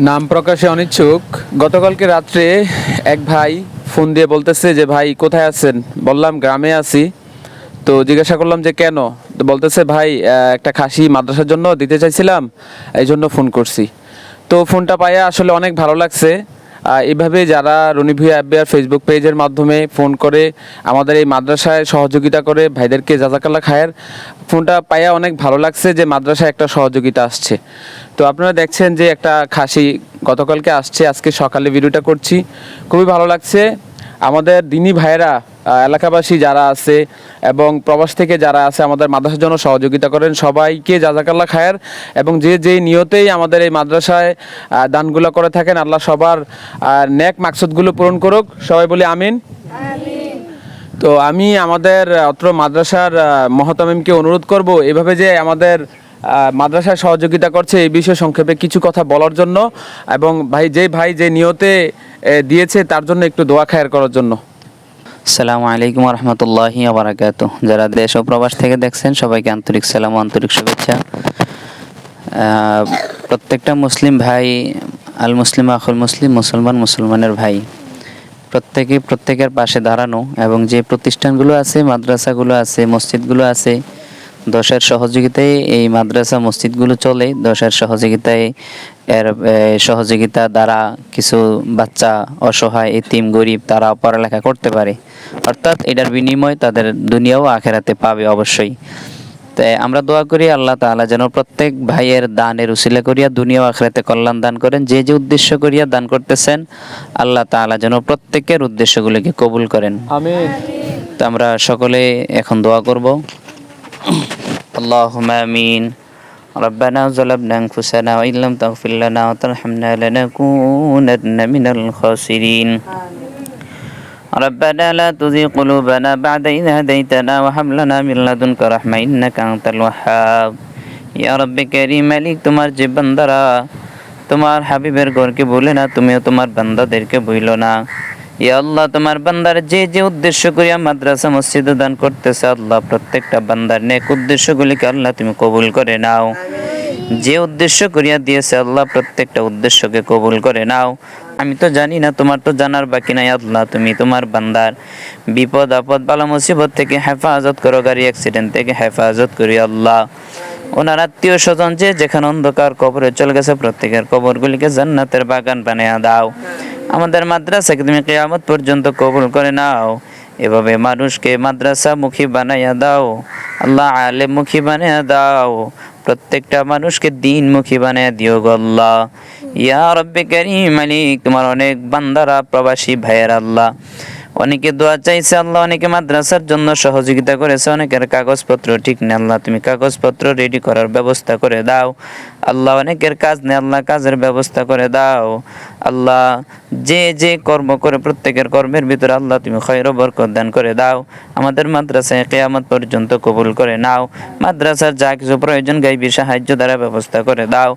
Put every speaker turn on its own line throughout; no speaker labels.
নাম প্রকাশে অনিচ্ছুক। গতকালকে রাত্রে এক ভাই ফোন দিয়ে বলতেছে যে, ভাই, কোথায় আছেন? বললাম, গ্রামে আছি। তো জিজ্ঞাসা করলাম যে, কেন? তো বলতেছে, ভাই একটা খাসি মাদ্রাসার জন্য দিতে চাইছিলাম এই জন্য ফোন করছি। তো ফোনটা পাইয়া আসলে অনেক ভালো লাগছে। আহ, এইভাবে যারা রনি ভুইয়া অ্যাপ আর ফেসবুক পেজের মাধ্যমে ফোন করে আমাদের এই মাদ্রাসায় সহযোগিতা করে ভাইদেরকে জাজাকাল্লা খায়ের ফোনটা পাইয়া অনেক ভালো লাগছে যে মাদ্রাসায় একটা সহযোগিতা আসছে। তো আপনারা দেখছেন যে একটা খাসি গতকালকে আসছে আজকে সকালে ভিডিওটা করছি। খুবই ভালো লাগছে। আমাদের দিনী ভাইয়েরা এলাকাবাসী যারা আছে এবং প্রবাস থেকে যারা আছে, আমাদের মাদ্রাসার জন্য সহযোগিতা করেন। সবাইকে জাজাকাল্লা খায়ের এবং যে যেই নিয়তেই আমাদের এই মাদ্রাসায় দানগুলো করে থাকেন, আল্লাহ সবার নেক মাকসুদগুলো পূরণ করুক। সবাই বলি আমিন। তো আমি আমাদের অত্র মাদ্রাসার মহতামিমকে অনুরোধ করব, এভাবে যে আমাদের মাদ্রাসায় সহযোগিতা করছে, এই বিষয়ে সংক্ষেপে কিছু কথা বলার জন্য এবং ভাই যে ভাই যে নিয়তে দিয়েছে, তার জন্য একটু দোয়া খায়ের করার জন্য।
সালামু আলাইকুম রহমতুল্লাহি আবরাকাত যারা দেশ ও প্রবাস থেকে দেখছেন, সবাইকে আন্তরিক সালাম আন্তরিক শুভেচ্ছা। প্রত্যেকটা মুসলিম ভাই, আল মুসলিম, আখুল মুসলিম, মুসলমান, মুসলমানের ভাই, প্রত্যেকে, প্রত্যেকের পাশে দাঁড়ানো এবং যে প্রতিষ্ঠানগুলো আছে, মাদ্রাসাগুলো আছে, মসজিদগুলো আছে দশের সহযোগিতায় এই মাদ্রাসা মসজিদগুলো চলে। দশের সহযোগিতায় এর সহযোগিতা দ্বারা কিছু বাচ্চা অসহায় এতিম গরিব তারা পড়ালেখা করতে পারে। অর্থাৎ এটার বিনিময় তাদের দুনিয়াও আখেরাতে পাবে অবশ্যই। তাই আমরা দোয়া করি আল্লাহ তাআলা যেন প্রত্যেক ভাইয়ের দানের উসিলা করিয়া দুনিয়া আখেরাতে কল্যাণ দান করেন। যে যে উদ্দেশ্য করিয়া দান করতেছেন আল্লাহ তাআলা যেন প্রত্যেকের উদ্দেশ্যগুলিকে কবুল করেন।
আমিন।
তো আমরা সকলে এখন দোয়া করব। اللهم آمين ربنا ظلمنا أنفسنا وإن لم تغفر لنا وترحمنا لنكونن من الخاسرين ربنا لا تزغ قلوبنا بعد إذ هديتنا وهب لنا من لدنك رحمة إنك أنت الوهاب ইয়া রব্বে করিম মালিক তোমার যে বান্দারা তোমার হাবিবের ঘরকে ভুলে না তুমিও তোমার বান্দাদেরকে ভুইল না ইয়া আল্লাহ তোমার বান্দার যে যে উদ্দেশ্য করিয়া মাদ্রাসা মসজিদে দান করতেছে আল্লাহ প্রত্যেকটা বান্দার নেক উদ্দেশ্যগুলিকে আল্লাহ তুমি কবুল করে নাও। যে উদ্দেশ্য করিয়া দিয়েছে আল্লাহ প্রত্যেকটা উদ্দেশ্যকে কবুল করে নাও। আমি তো জানি না তোমার তো জানার বাকি নাই আল্লাহ তুমি তোমার বান্দার বিপদ আপদ বালা মুসিবত থেকে হেফাজত করো গাড়ি অ্যাক্সিডেন্ট থেকে হেফাজত করি আল্লাহ। ওনার আত্মীয় স্বজন যে যেখানে অন্ধকার কবরে চলে গেছে প্রত্যেকের কবরগুলিকে জান্নাতের বাগান বানিয়ে দাও। আমাদের মাদ্রাসাকে তুমি কেয়ামত পর্যন্ত কবুল করে নাও। এভাবে মানুষকে মাদ্রাসা মুখী বানাইয়া দাও, আল্লাহ আলে মুখী বানিয়ে দাও, প্রত্যেকটা মানুষকে দিন মুখী বানিয়ে দিও গল্লা ইয়া রব্বে কারীম, মালিক, তোমার অনেক বান্দারা, প্রবাসী ভাইয়ের আল্লাহ। অনেকে দোয়া চাইছে, আল্লাহ অনেকে মাদ্রাসার জন্য সহযোগিতা করেছে, অনেকের কাগজপত্র ঠিক নেই, আল্লাহ তুমি কাগজপত্র রেডি করার ব্যবস্থা করে দাও। আল্লাহ অনেকের কাজ নেই, আল্লাহ কাজের ব্যবস্থা করে দাও। আল্লাহ যে যে কর্ম করে প্রত্যেকের কর্মের ভিতরে আল্লাহ তুমি খৈর বরকত দান করে দাও। আমাদের মাদ্রাসায় কেয়ামত পর্যন্ত কবুল করে নাও। মাদ্রাসার যা কিছু প্রয়োজন গাইবি সাহায্য দ্বারা ব্যবস্থা করে দাও।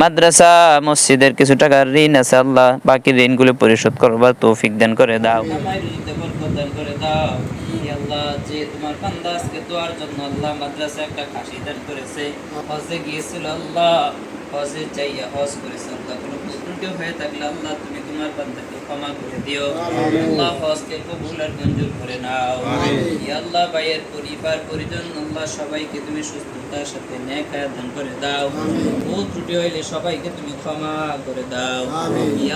মাদ্রাসা, মসজিদের কিছু টাকার ঋণ আছে, আল্লাহ বাকি ঋণগুলো পরিশোধ করবার তৌফিক দান করে দাও। করে দাও। আল্লাহ, যে তোমার বান্দা আজকে দোয়ার জন্য আল্লাহ মাদ্রাসা একটা খাসি দান করেছে হজে গিয়েছিল আল্লাহ। হজে যাইয়া হজ করেছে আল্লাহ কোনো হয়ে থাকলে আল্লাহ তুমি তোমার বান্দাকে ক্ষমা করে দিও। আল্লাহ হজকে কবুল আর মঞ্জুর করে নাও। আল্লাহ ভাইয়ের পরিবার পরিজন আল্লাহ সবাইকে তুমি সুস্থতার সাথে দান করে দাও। ও ত্রুটি হইলে সবাইকে তুমি ক্ষমা করে দাও।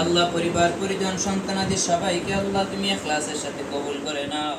আল্লাহ পরিবার পরিজন সন্তানাদি সবাইকে আল্লাহ তুমি এখলাসের সাথে কবুল করে নাও।